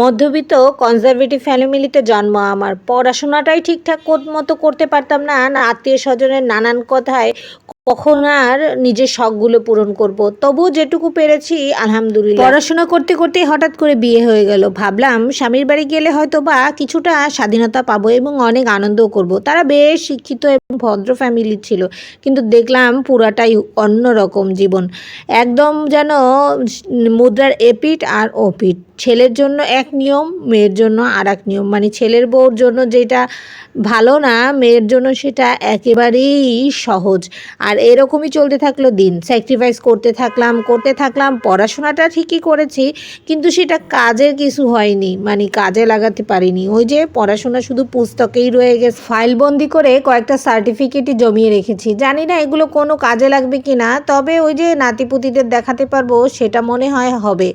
মধ্যবিত্ত কনজারভেটিভ ফ্যামিলিতে জন্ম আমার। পড়াশোনাটাই ঠিকঠাক মতো করতে পারতাম না। আত্মীয় স্বজনের নানান কথায় কখন আর নিজের শখগুলো পূরণ করব। তবু যেটুকু পেরেছি, আলহামদুলিল্লাহ। পড়াশোনা করতে করতে হঠাৎ করে বিয়ে হয়ে গেল। ভাবলাম স্বামীর বাড়ি গেলে হয়তো বা কিছুটা স্বাধীনতা পাবো এবং অনেক আনন্দও করব। তারা বেশ শিক্ষিত এবং ভদ্র ফ্যামিলি ছিল, কিন্তু দেখলাম পুরাটাই অন্যরকম জীবন। একদম যেন মুদ্রার এপিট আর ওপিট ছেলের জন্য এক নিয়ম, মেয়ের জন্য আর এক নিয়ম। মানে ছেলের বউর জন্য যেটা ভালো না, মেয়ের জন্য সেটা একেবারেই সহজ। আর এরকমই চলতে থাকল দিন। স্যাক্রিফাইস করতে থাকলাম করতে থাকলাম, পড়াশোনাটা ঠিকই করেছি, কিন্তু সেটা কাজের কিছু হয়নি মানে কাজে লাগাতে পারিনি। ওই যে পড়াশোনা শুধু পুস্তকেই রয়ে গেছে। ফাইলবন্দি করে কয়েকটা সার্টিফিকেটই জমিয়ে রেখেছি। জানি না এগুলো কোনো কাজে লাগবে কি না তবে ওই যে নাতিপুতিদের দেখাতে পারব, সেটা মনে হয় হবে।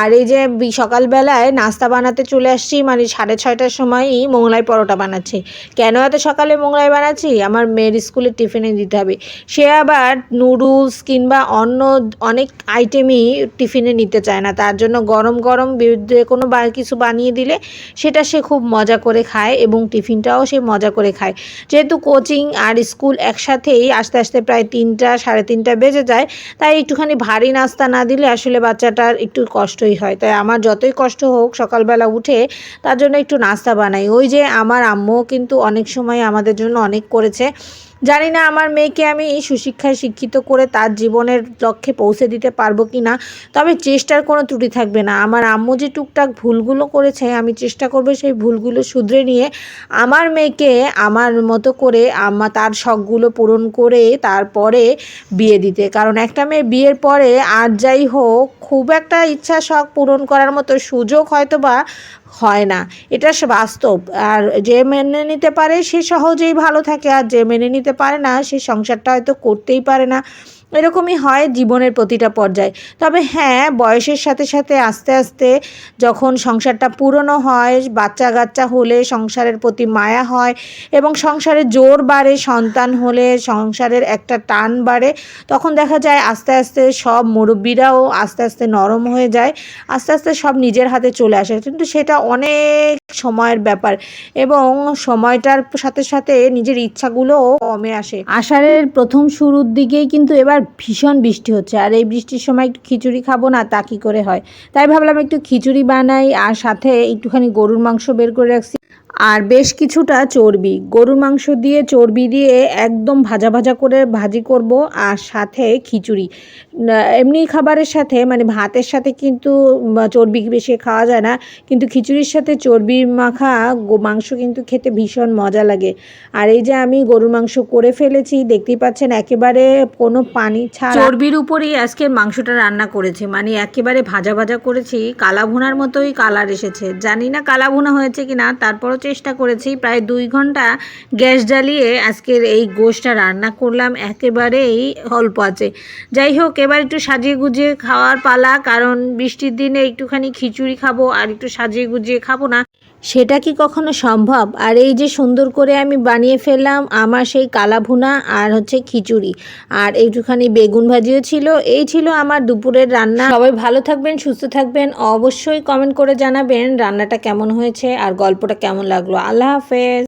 আর এই যে সকালবেলায় নাস্তা বানাতে চলে আসছি মানে সাড়ে ছয়টার সময়ই মোগলাই পরোটা বানাচ্ছি। কেন এত সকালে মোগলাই বানাচ্ছি? আমার মেয়ের স্কুলে টিফিনে দিতে হবে। সে আবার নুডলস কিংবা অন্য অনেক আইটেমই টিফিনে নিতে চায় না। তার জন্য গরম গরম বি- যে কোনো বা কিছু বানিয়ে দিলে সেটা সে খুব মজা করে খায় এবং টিফিনটাও সে মজা করে খায়। যেহেতু কোচিং আর স্কুল একসাথেই আস্তে আস্তে প্রায় তিনটা, সাড়ে তিনটা বেজে যায়, তাই একটুখানি ভারী নাস্তা না দিলে আসলে বাচ্চাটার একটু কষ্টই হয়। তাই আমার যতই কষ্ট হোক সকালবেলা উঠে তার জন্য একটু নাস্তা বানাই। ওই যে আমার আম্মুও কিন্তু অনেক সময় আমাদের জন্য অনেক করেছে। জানি না আমার মেয়েকে আমি এই সুশিক্ষায় শিক্ষিত করে তার জীবনের লক্ষ্যে পৌঁছে দিতে পারব কি না, তবে চেষ্টার কোনো ত্রুটি থাকবে না। আমার আম্মু যে টুকটাক ভুলগুলো করেছে, আমি চেষ্টা করব সেই ভুলগুলো শুধরে নিয়ে আমার মেয়েকে আমার মতো করে আমা, তার শখগুলো পূরণ করে তারপরে বিয়ে দিতে। কারণ একটা মেয়ে বিয়ের পরে আর যাই হোক, খুব একটা ইচ্ছা শখ পূরণ করার মতো সুযোগ হয়তো বা হয় না। এটা বাস্তব। আর যে মেনে নিতে পারে, সে সহজেই ভালো থাকে। আর যে মেনে নিতে পারে না, সে সংসারটা হয়তো করতেই পারে না। এরকমই হয় জীবনের প্রতিটা পর্যায়ে। তবে হ্যাঁ বয়সের সাথে সাথে আস্তে আস্তে যখন সংসারটা পুরনো হয় বাচ্চা কাচ্চা হলে সংসারের প্রতি মায়া হয় এবং সংসারে জোর বাড়ে, সন্তান হলে সংসারের একটা টান বাড়ে, তখন দেখা যায় আস্তে আস্তে সব মুরব্বীরাও আস্তে আস্তে নরম হয়ে যায়, আস্তে আস্তে সব নিজের হাতে চলে আসে। কিন্তু সেটা অনেক সময়ের ব্যাপার এবং সময়টার সাথে সাথে নিজের ইচ্ছাগুলোও কমে আসে। আষাঢ়ের প্রথম শুরুর দিকেই কিন্তু এবার ভীষণ বৃষ্টি হচ্ছে আর এই বৃষ্টির সময় একটু খিচুড়ি খাব না তা কী করে হয়? তাই ভাবলাম একটু খিচুড়ি বানাই আর সাথে একটুখানি গরুর মাংস বের করে রাখছি আর বেশ কিছুটা চর্বি। গরুর মাংস দিয়ে চর্বি দিয়ে একদম ভাজা ভাজা করে ভাজি করব আর সাথে খিচুড়ি। এমনি খাবারের সাথে মানে ভাতের সাথে কিন্তু চর্বি বেশি খাওয়া যায় না। কিন্তু খিচুড়ির সাথে চর্বি মাখা মাংস কিন্তু খেতে ভীষণ মজা লাগে। আর এই যে আমি গরুর মাংস করে ফেলেছি, দেখতেই পাচ্ছেন একেবারে কোনো পানি ছাড়া। চর্বির উপরেই আজকের মাংসটা রান্না করেছি। মানে একেবারে ভাজা ভাজা করেছি। কালা ভুনার মতোই কালার এসেছে। জানি না কালা ভুনা হয়েছে কি না তারপরও চেষ্টা করেছি। প্রায় দুই ঘণ্টা গ্যাস জ্বালিয়ে আজকের এই গোষ্ঠটা রান্না করলাম। একেবারেই অল্প আছে। যাই হোক, এবার একটু সাজিয়ে গুজিয়ে খাওয়ার পালা, কারণ বৃষ্টির দিনে একটুখানি খিচুড়ি খাব আর একটু সাজিয়ে গুজিয়ে খাব না। সেটা কি কখনো সম্ভব? আর এই যে সুন্দর করে আমি বানিয়ে ফেললাম আমার সেই কালাভুনা আর হচ্ছে খিচুড়ি। আর একটুখানি বেগুন ভাজিও ছিল, এই ছিল আমার দুপুরের রান্না। সবাই ভালো থাকবেন, সুস্থ থাকবেন, অবশ্যই কমেন্ট করে জানাবেন রান্নাটা কেমন হয়েছে আর গল্পটা কেমন লাগল। আল্লাহ হাফেজ।